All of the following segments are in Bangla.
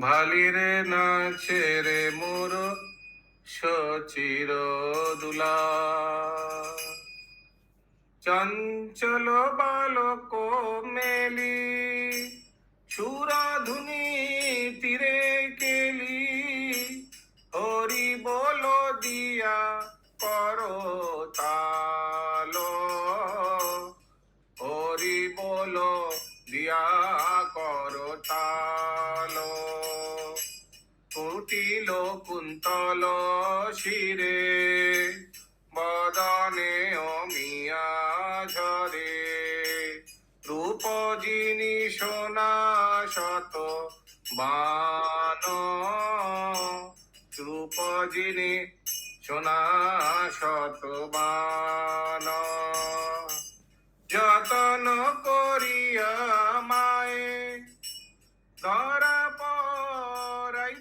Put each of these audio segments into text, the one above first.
ভালিরে নাচে রে মোর সচির দুলা। চঞ্চল বালক মেলি সুরা ধুনি তীরে কেলি। হরি বল দিয়া করো তালো। হরি বল দিয়া করো তালো। কুটিল কুন্তল শিরে, বদনে অমিয়া ঝরে। রূপ জিনি সোনা শত বান রূপ জিনি সোনা শত বান।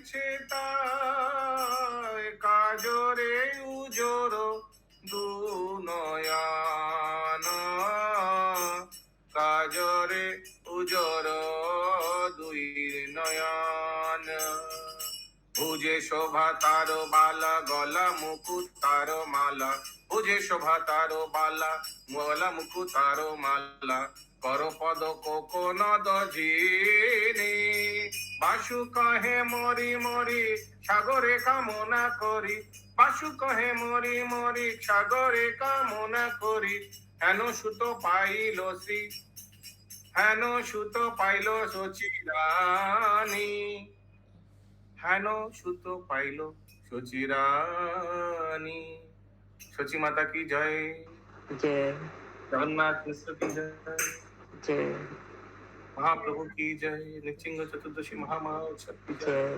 পড়াইছে তাই কাজরে উজোর দুনয়ান। কাজরে উজোর দুই নয়ন। ভুজে শোভা তার বালা, গলা মুকুট তার মালা। ভুজে শোভা তার বালা, গলা মুকুট তার মালা। কর পদ কোকন দজিনি বাসু কহে মরি মরি সাগরে কামনা করি। বাসু কহে মরি মরি সাগরে কামনা করি। হেন সুত পাইল শ্রী হেন সুত পাইল সচিরানী। হেন সুত পাইল সচিরানী। সচি মাতা কি জয়? জয়। জগন্নাথ কৃষ্ণ কি জয়? জয়। महाप्रभु की जय। निचिंग चतुर्दशी महामहोत्सव की जय।